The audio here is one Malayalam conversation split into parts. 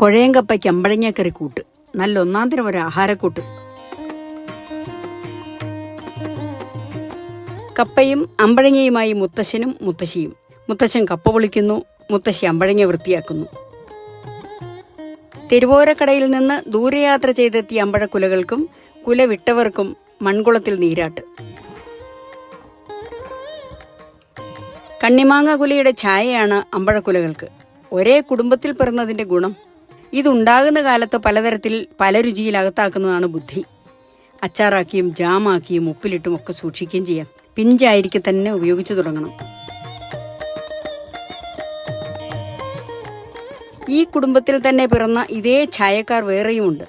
കുഴയങ്കപ്പയ്ക്ക് അമ്പഴങ്ങക്കറി കൂട്ട്. നല്ല ഒന്നാം തരം ഒരു ആഹാരക്കൂട്ട്. കപ്പയും അമ്പഴങ്ങയുമായി മുത്തശ്ശനും മുത്തശ്ശിയും. മുത്തശ്ശൻ കപ്പ പൊളിക്കുന്നു മുത്തശ്ശി അമ്പഴങ്ങ വൃത്തിയാക്കുന്നു. തിരുവോരക്കടയിൽ നിന്ന് ദൂരയാത്ര ചെയ്തെത്തിയ അമ്പഴക്കുലകൾക്കും കുല വിട്ടവർക്കും മൺകുളത്തിൽ നീരാട്ട്. കണ്ണിമാങ്ങ കുലയുടെ ഛായയാണ് അമ്പഴക്കുലകൾക്ക്. ഒരേ കുടുംബത്തിൽ പിറന്നതിന്റെ ഗുണം. ഇതുണ്ടാകുന്ന കാലത്ത് പലതരത്തിൽ പല രുചിയിൽ അകത്താക്കുന്നതാണ് ബുദ്ധി. അച്ചാറാക്കിയും ജാമാക്കിയും ഉപ്പിലിട്ടും ഒക്കെ സൂക്ഷിക്കുകയും ചെയ്യാം. പിഞ്ചായിരിക്കും തന്നെ ഉപയോഗിച്ചു തുടങ്ങണം. ഈ കുടുംബത്തിൽ തന്നെ പിറന്ന ഇതേ ഛായക്കാർ വേറെയുമുണ്ട്.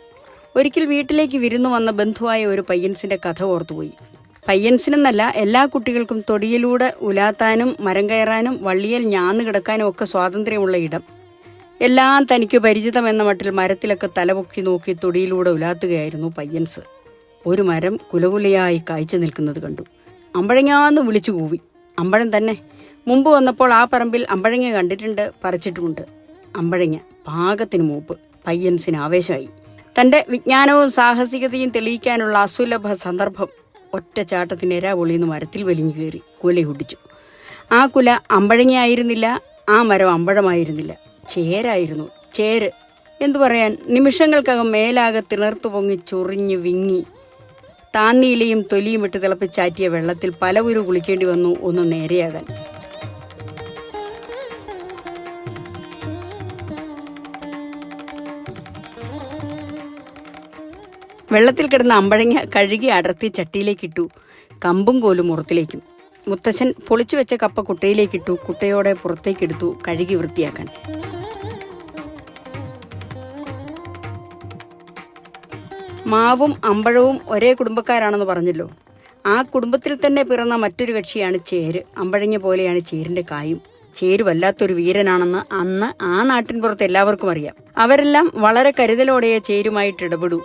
ഒരിക്കൽ വീട്ടിലേക്ക് വിരുന്നു വന്ന ബന്ധുവായ ഒരു പയ്യൻസിന്റെ കഥ ഓർത്തുപോയി. പയ്യൻസിനെന്നല്ല എല്ലാ കുട്ടികൾക്കും തൊടിയിലൂടെ ഉലാത്താനും മരം കയറാനും വള്ളിയിൽ ഞാന്നു കിടക്കാനും ഒക്കെ സ്വാതന്ത്ര്യമുള്ള ഇടം. എല്ലാം തനിക്ക് പരിചിതമെന്ന മട്ടിൽ മരത്തിലൊക്കെ തലപൊക്കി നോക്കി തൊടിയിലൂടെ ഉലാത്തുകയായിരുന്നു പയ്യൻസ്. ഒരു മരം കുലകുലയായി കായ്ച്ചു നിൽക്കുന്നത് കണ്ടു. അമ്പഴങ്ങാന്ന് വിളിച്ചു കൂവി. അമ്പഴം തന്നെ. മുമ്പ് വന്നപ്പോൾ ആ പറമ്പിൽ അമ്പഴങ്ങ കണ്ടിട്ടുണ്ട് പറിച്ചിട്ടുമുണ്ട്. അമ്പഴങ്ങ പാകത്തിന് മൂപ്പ്. പയ്യൻസിന് ആവേശമായി. തന്റെ വിജ്ഞാനവും സാഹസികതയും തെളിയിക്കാനുള്ള അസുലഭ സന്ദർഭം ഒറ്റ ചാട്ടത്തിന് എരാ പൊളിയുന്ന മരത്തിൽ വലിഞ്ഞു കയറി കുലയുടിച്ചു. ആ കുല അമ്പഴങ്ങയായിരുന്നില്ല ആ മരം അമ്പഴമായിരുന്നില്ല. ചേരായിരുന്നു. ചേര്. എന്തു പറയാൻ? നിമിഷങ്ങൾക്കകം മേലാകെ തിണർത്തു പൊങ്ങി ചൊറിഞ്ഞ് വിങ്ങി. താന്നിയിലെയും തൊലിയും ഇട്ട് തിളപ്പിച്ചാറ്റിയ വെള്ളത്തിൽ പല ഉരു കുളിക്കേണ്ടി വന്നു ഒന്ന് നേരെയാകാൻ. വെള്ളത്തിൽ കിടന്ന അമ്പഴങ്ങ കഴുകി അടർത്തി ചട്ടിയിലേക്കിട്ടു. കമ്പും കോലും മുറത്തിലേക്കും. മുത്തശ്ശൻ പൊളിച്ചു വെച്ച കപ്പ കുട്ടയിലേക്കിട്ടു കുട്ടയോടെ പുറത്തേക്കെടുത്തു കഴുകി വൃത്തിയാക്കാൻ. മാവും അമ്പഴവും ഒരേ കുടുംബക്കാരാണെന്ന് പറഞ്ഞല്ലോ. ആ കുടുംബത്തിൽ തന്നെ പിറന്ന മറ്റൊരു കക്ഷിയാണ് ചേര്. അമ്പഴങ്ങ പോലെയാണ് ചേരിന്റെ കായും. ചേരു വല്ലാത്തൊരു വീരനാണെന്ന് അന്ന് ആ നാട്ടിൻ പുറത്ത് എല്ലാവർക്കും അറിയാം. അവരെല്ലാം വളരെ കരുതലോടെ ചേരുമായിട്ട് ഇടപെടൂ.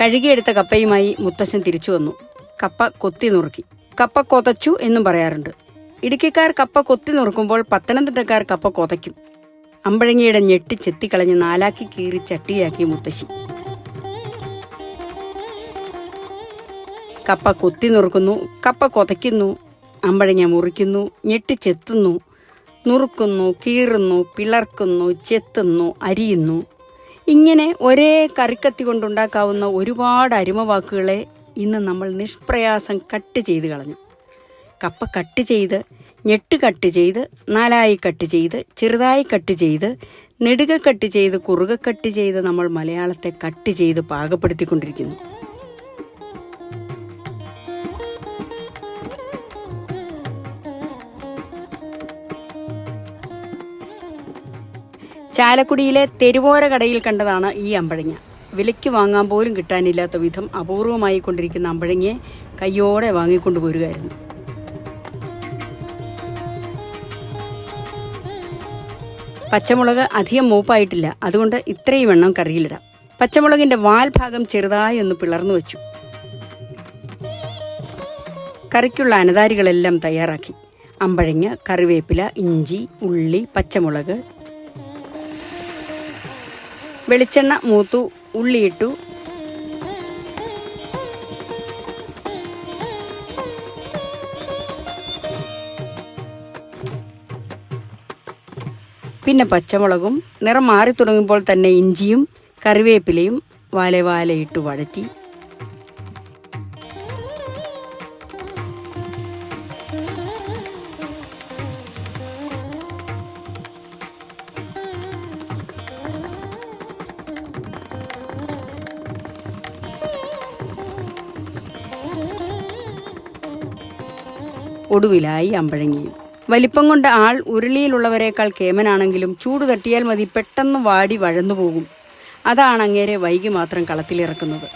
കഴുകിയെടുത്ത കപ്പയുമായി മുത്തശ്ശൻ തിരിച്ചു വന്നു. കപ്പ കൊത്തി നുറുക്കി. കപ്പ കൊതച്ചു എന്നും പറയാറുണ്ട്. ഇടുക്കിക്കാർ കപ്പ കൊത്തി നുറുക്കുമ്പോൾ പത്തനംതിട്ടക്കാർ കപ്പ കൊതയ്ക്കും. അമ്പഴങ്ങിയുടെ ഞെട്ടി ചെത്തിക്കളഞ്ഞ് നാലാക്കി കീറി ചട്ടിയാക്കി മുത്തശ്ശി. കപ്പ കൊത്തി നുറുക്കുന്നു. കപ്പ കൊതയ്ക്കുന്നു. അമ്പഴങ്ങ മുറിക്കുന്നു. ഞെട്ടി ചെത്തുന്നു. നുറുക്കുന്നു കീറുന്നു പിളർക്കുന്നു ചെത്തുന്നു അരിയുന്നു. ഇങ്ങനെ ഒരേ കറിക്കത്തി കൊണ്ടുണ്ടാക്കാവുന്ന ഒരുപാട് അരുമവാക്കുകളെ ഇന്ന് നമ്മൾ നിഷ്പ്രയാസം കട്ട് ചെയ്ത് കളഞ്ഞു. കപ്പ കട്ട് ചെയ്ത് ഞെട്ട് കട്ട് ചെയ്ത് നാലായി കട്ട് ചെയ്ത് ചെറുതായി കട്ട് ചെയ്ത് നെടുക കട്ട് ചെയ്ത് കുറുക കട്ട് ചെയ്ത് നമ്മൾ മലയാളത്തെ കട്ട് ചെയ്ത് പാകപ്പെടുത്തിക്കൊണ്ടിരിക്കുന്നു. ചാലക്കുടിയിലെ തെരുവോര കടയിൽ കണ്ടതാണ് ഈ അമ്പഴങ്ങ. വിലയ്ക്ക് വാങ്ങാൻ പോലും കിട്ടാനില്ലാത്ത വിധം അപൂർവമായി കൊണ്ടിരിക്കുന്ന അമ്പഴങ്ങയെ കയ്യോടെ വാങ്ങിക്കൊണ്ടു പോരുകയായിരുന്നു. പച്ചമുളക് അധികം മൂപ്പായിട്ടില്ല. അതുകൊണ്ട് ഇത്രയും എണ്ണം കറിയിലിടാം. പച്ചമുളകിന്റെ വാൽ ഭാഗം ചെറുതായി ഒന്ന് പിളർന്നു വെച്ചു. കറിക്കുള്ള അനതാരികളെല്ലാം തയ്യാറാക്കി. അമ്പഴങ്ങ കറിവേപ്പില ഇഞ്ചി ഉള്ളി പച്ചമുളക് വെളിച്ചെണ്ണ മൂത്തു ഉള്ളിയിട്ടു. പിന്നെ പച്ചമുളകും നിറം മാറി തുടങ്ങുമ്പോൾ തന്നെ ഇഞ്ചിയും കറിവേപ്പിലയും വാലെ വാലയിട്ട് വഴറ്റി. ഒടുവിലായി അമ്പഴങ്ങിയും. വലിപ്പം കൊണ്ട് ആൾ ഉരുളിയിലുള്ളവരെക്കാൾ കേമനാണെങ്കിലും ചൂട് തട്ടിയാൽ മതി പെട്ടെന്ന് വാടി വഴന്നു പോകും. അതാണ് അങ്ങേരെ വൈകി മാത്രം കളത്തിലിറക്കുന്നത്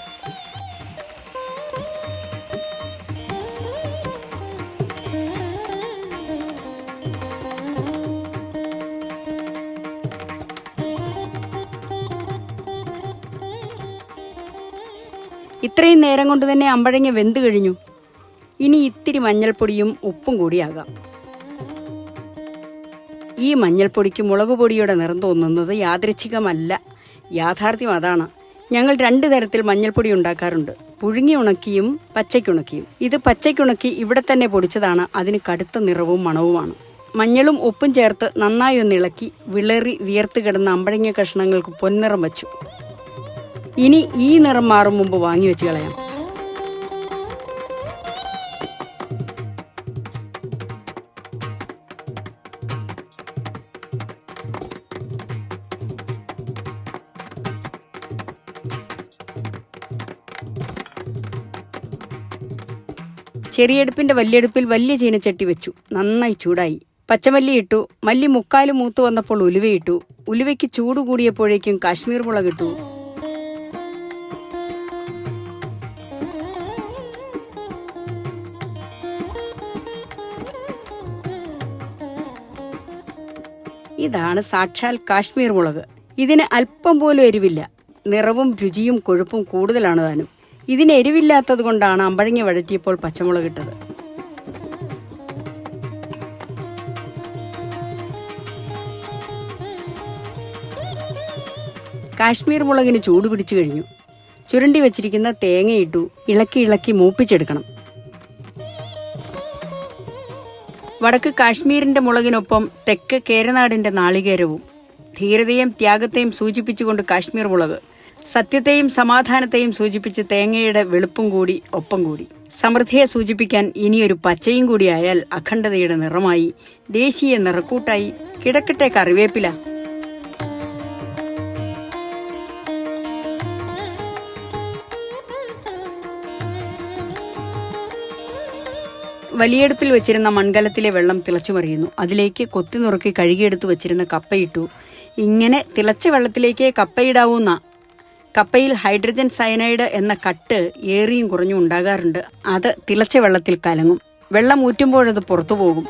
ഇത്രയും നേരം കൊണ്ട് തന്നെ അമ്പഴങ്ങ വെന്തു കഴിഞ്ഞു. ഇനി ഇത്തിരി മഞ്ഞൾപ്പൊടിയും ഉപ്പും കൂടിയാകാം. ഈ മഞ്ഞൾപ്പൊടിക്ക് മുളക് പൊടിയുടെ നിറം തോന്നുന്നത് യാദൃച്ഛികമല്ല. യാഥാർത്ഥ്യം അതാണ്. ഞങ്ങൾ രണ്ട് തരത്തിൽ മഞ്ഞൾപ്പൊടി ഉണ്ടാക്കാറുണ്ട്. പുഴുങ്ങി ഉണക്കിയും പച്ചയ്ക്കുണക്കിയും ഇത് പച്ചയ്ക്കുണക്കി ഇവിടെ തന്നെ പൊടിച്ചതാണ്. അതിന് കടുത്ത നിറവും മണവുമാണ്. മഞ്ഞളും ഉപ്പും ചേർത്ത് നന്നായി ഒന്ന് ഇളക്കി വിളറി വിയർത്ത് കിടന്ന അമ്പഴങ്ങ കഷ്ണങ്ങൾക്ക് പൊൻനിറം വച്ചു. ഇനി ഈ നിറം മാറും മുമ്പ് വാങ്ങി വെച്ച് കളയാം. ചെറിയടുപ്പിന്റെ വലിയടുപ്പിൽ വലിയ ചീനച്ചട്ടി വെച്ചു. നന്നായി ചൂടായി. പച്ചമല്ലി ഇട്ടു. മല്ലി മുക്കാലും മൂത്ത് വന്നപ്പോൾ ഉലുവയിട്ടു ഉലുവയ്ക്ക് ചൂട് കൂടിയപ്പോഴേക്കും കാശ്മീർ മുളകിട്ടു ഇതാണ് സാക്ഷാൽ കാശ്മീർ മുളക്. ഇതിന് അല്പം പോലും എരിവില്ല. നിറവും രുചിയും കൊഴുപ്പും കൂടുതലാണ് താനും. ഇതിന് എരിവില്ലാത്തത് കൊണ്ടാണ് അമ്പഴങ്ങി വഴറ്റിയപ്പോൾ പച്ചമുളക് ഇട്ടത്. കാശ്മീർ മുളകിന് ചൂട് പിടിച്ചു കഴിഞ്ഞു. ചുരണ്ടി വെച്ചിരിക്കുന്ന തേങ്ങയിട്ടു ഇളക്കി ഇളക്കി മൂപ്പിച്ചെടുക്കണം. വടക്ക് കാശ്മീരിന്റെ മുളകിനൊപ്പം തെക്ക് കേരനാടിന്റെ നാളികേരവും ധീരതയും ത്യാഗത്തെയും സൂചിപ്പിച്ചുകൊണ്ട് കാശ്മീർ മുളക്. സത്യത്തെയും സമാധാനത്തെയും സൂചിപ്പിച്ച് തേങ്ങയുടെ വെളുപ്പും കൂടി ഒപ്പം കൂടി. സമൃദ്ധിയെ സൂചിപ്പിക്കാൻ ഇനിയൊരു പച്ചയും കൂടിയായാൽ അഖണ്ഡതയുടെ നിറമായി ദേശീയ നിറക്കൂട്ടായി. കിടക്കട്ടെ കറിവേപ്പില. വലിയെടുപ്പിൽ വെച്ചിരുന്ന മൺകലത്തിലെ വെള്ളം തിളച്ചുമറിയുന്നു. അതിലേക്ക് കൊത്തി നുറുക്കി കഴുകിയെടുത്ത് വെച്ചിരുന്ന കപ്പയിട്ടു ഇങ്ങനെ തിളച്ച വെള്ളത്തിലേക്ക് കപ്പയിടാവുന്ന കപ്പയിൽ ഹൈഡ്രജൻ സയനൈഡ് എന്ന കട്ട് ഏറിയും കുറഞ്ഞും ഉണ്ടാകാറുണ്ട്. അത് തിളച്ച വെള്ളത്തിൽ കലങ്ങും. വെള്ളം ഊറ്റുമ്പോഴത് പുറത്തു പോകും.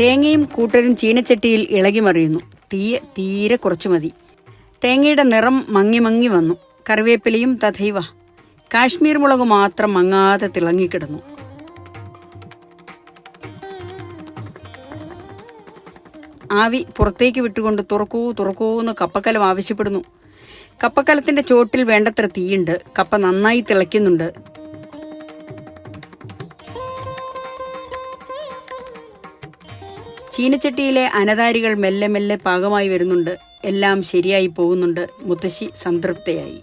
തേങ്ങയും കൂട്ടരും ചീനച്ചട്ടിയിൽ ഇളകി മറിയുന്നു. തീയ തീരെ കുറച്ചു മതി. തേങ്ങയുടെ നിറം മങ്ങി മങ്ങി വന്നു. കറിവേപ്പിലയും തഥൈവ. കാശ്മീർ മുളക് മാത്രം മങ്ങാതെ തിളങ്ങിക്കിടന്നു. ആവി പുറത്തേക്ക് വിട്ടുകൊണ്ട് തുറക്കൂ തുറക്കൂ എന്ന് കപ്പക്കലം ആവശ്യപ്പെടുന്നു. കപ്പക്കലത്തിന്റെ ചോട്ടിൽ വേണ്ടത്ര തീയുണ്ട്. കപ്പ നന്നായി തിളയ്ക്കുന്നുണ്ട്. ചീനച്ചട്ടിയിലെ അനതാരികൾ മെല്ലെ മെല്ലെ പാകമായി വരുന്നുണ്ട്. എല്ലാം ശരിയായി പോകുന്നുണ്ട്. മുത്തശ്ശി സംതൃപ്തയായി.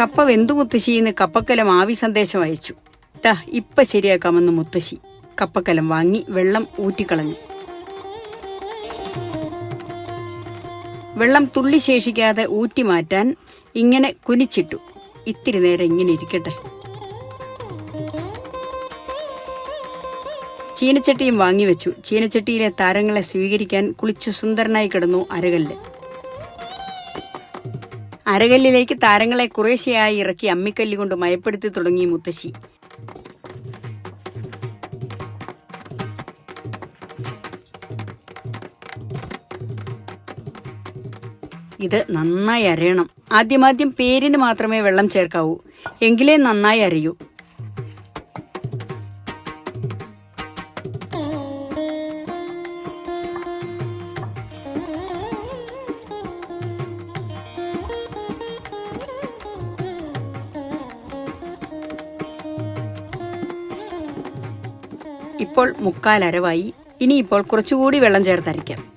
കപ്പ വെന്തു മുത്തശ്ശിന്ന് കപ്പക്കലം ആവി സന്ദേശം അയച്ചു. ദാ ഇപ്പൊ ശരിയാക്കാമെന്ന് മുത്തശ്ശി. കപ്പക്കലം വാങ്ങി വെള്ളം ഊറ്റിക്കളഞ്ഞു. വെള്ളം തുള്ളി ശേഷിക്കാതെ ഊറ്റി മാറ്റാൻ ഇങ്ങനെ കുനിച്ചിട്ടു. ഇത്തിരി നേരം ഇങ്ങനെ ഇരിക്കട്ടെ. ചീനച്ചട്ടിയും വാങ്ങിവെച്ചു ചീനച്ചട്ടിയിലെ താരങ്ങളെ സ്വീകരിക്കാൻ കുളിച്ചു സുന്ദരനായി കിടന്നു അരകല്ല്. അരകല്ലിലേക്ക് താരങ്ങളെ കുറേശ്ശെയായി ഇറക്കി അമ്മിക്കല്ലുകൊണ്ട് മയപ്പെടുത്തി തുടങ്ങി മുത്തശ്ശി. ഇത് നന്നായി അരയണം. ആദ്യമാദ്യം പേരിന് മാത്രമേ വെള്ളം ചേർക്കാവൂ. എങ്കിലേ നന്നായി അരയൂ. ഇപ്പോൾ മുക്കാൽ അരവായി. ഇനി ഇപ്പോൾ കുറച്ചുകൂടി വെള്ളം ചേർത്തരയ്ക്കാം.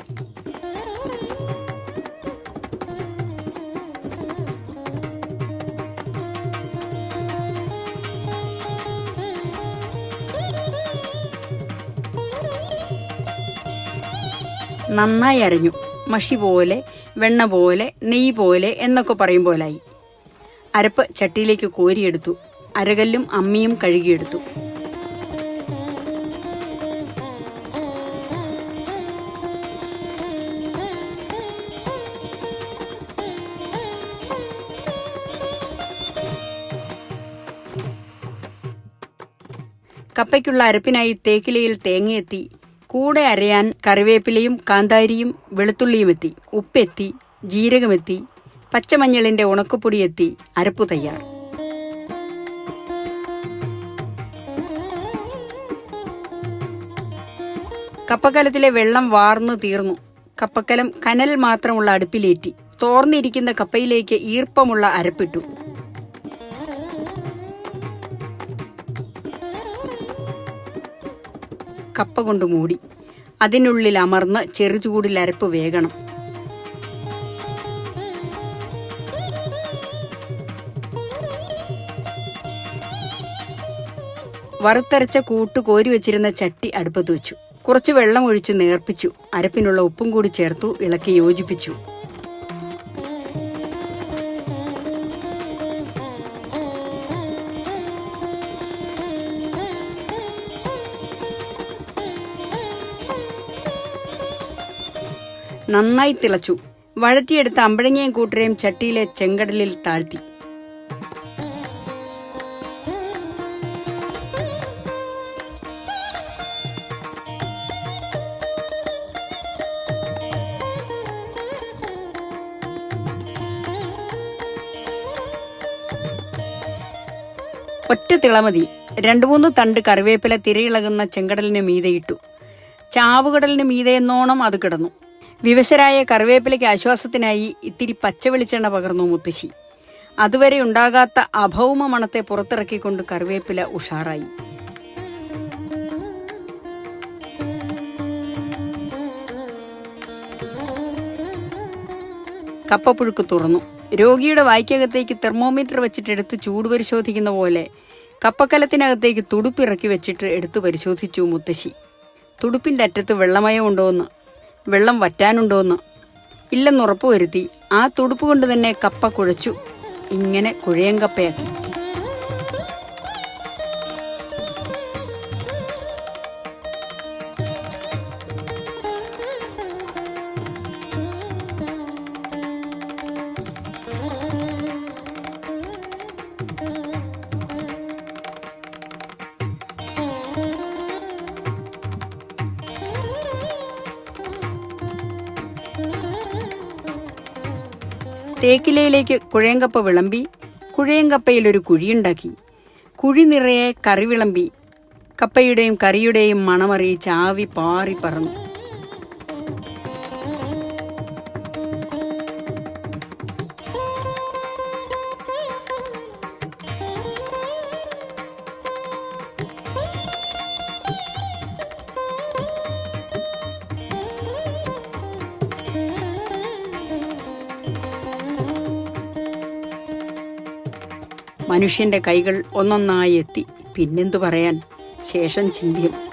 നന്നായി അരഞ്ഞു. മഷി പോലെ വെണ്ണ പോലെ നെയ്യ് പോലെ എന്നൊക്കെ പറയും പോലായി. അരപ്പ് ചട്ടിയിലേക്ക് കോരിയെടുത്തു. അരകല്ലും അമ്മിയും കഴുകിയെടുത്തു. കപ്പയ്ക്കുള്ള അരപ്പിനായി തേക്കിലയിൽ തേങ്ങയെത്തി കൂടെ അരയാൻ കറിവേപ്പിലയും കാന്താരിയും വെളുത്തുള്ളിയും എത്തി ഉപ്പെത്തി ജീരകമെത്തി പച്ചമഞ്ഞളിന്റെ ഉണക്കപ്പൊടി എത്തി അരപ്പു തയ്യാർ. കപ്പക്കലത്തിലെ വെള്ളം വാർന്നു തീർന്നു. കപ്പക്കലം കനൽ മാത്രമുള്ള അടുപ്പിലേറ്റി. തോർന്നിരിക്കുന്ന കപ്പയിലേക്ക് ഈർപ്പമുള്ള അരപ്പിട്ടു. കപ്പ കൊണ്ട് മൂടി. അതിനുള്ളിൽ അമർന്ന് ചെറുചൂടിൽ അരപ്പ് വേകണം. വറുത്തരച്ച കൂട്ട് കോരി വെച്ചിരുന്ന ചട്ടി അടുപ്പത്ത് വെച്ചു. കുറച്ച് വെള്ളം ഒഴിച്ച് നേർപ്പിച്ചു. അരപ്പിനുള്ള ഉപ്പും കൂടി ചേർത്തു ഇളക്കി യോജിപ്പിച്ചു. നന്നായി തിളച്ചു. വഴറ്റിയെടുത്ത അമ്പഴങ്ങയും കൂട്ടരെയും ചട്ടിയിലെ ചെങ്കടലിൽ താഴ്ത്തി. ഒറ്റ തിളമതി രണ്ടു മൂന്ന് തണ്ട് കറിവേപ്പില തിരയിളകുന്ന ചെങ്കടലിന് മീതയിട്ടു ചാവുകടലിന് മീതെ എന്നോണം അത് കിടന്നു. വിവശരായ കറിവേപ്പിലയ്ക്ക് ആശ്വാസത്തിനായി ഇത്തിരി പച്ച വെളിച്ചെണ്ണ പകർന്നു മുത്തശ്ശി. അതുവരെ ഉണ്ടാകാത്ത അഭൗമ മണത്തെ പുറത്തിറക്കിക്കൊണ്ട് കറിവേപ്പില ഉഷാറായി. കപ്പപ്പുഴുക്ക് തുറന്നു. രോഗിയുടെ വായ്ക്കകത്തേക്ക് തെർമോമീറ്റർ വെച്ചിട്ട് എടുത്ത് ചൂട് പരിശോധിക്കുന്ന പോലെ കപ്പക്കലത്തിനകത്തേക്ക് തുടുപ്പിറക്കി വെച്ചിട്ട് എടുത്തു പരിശോധിച്ചു മുത്തശ്ശി. തുടുപ്പിന്റെ അറ്റത്ത് വെള്ളമയം ഉണ്ടോന്ന് വെള്ളം വറ്റാനുണ്ടോന്ന്. ഇല്ലെന്നുറപ്പ് ഉറപ്പുവരുത്തി ആ തുടുപ്പ് കൊണ്ട് തന്നെ കപ്പ കുഴച്ചു. ഇങ്ങനെ കുഴയങ്കപ്പയാക്കി തേക്കിലയിലേക്ക് കുഴയങ്കപ്പ വിളമ്പി കുഴയങ്കപ്പയിൽ ഒരു കുഴിയുണ്ടാക്കി. കുഴി നിറയെ കറി വിളമ്പി. കപ്പയുടെയും കറിയുടെയും മണമറിയിച്ച് ആവി പാറി പറന്നു. മനുഷ്യന്റെ കൈകൾ ഒന്നൊന്നായി എത്തി. പിന്നെന്തു പറയാൻ? ശേഷം ചിന്തിയും.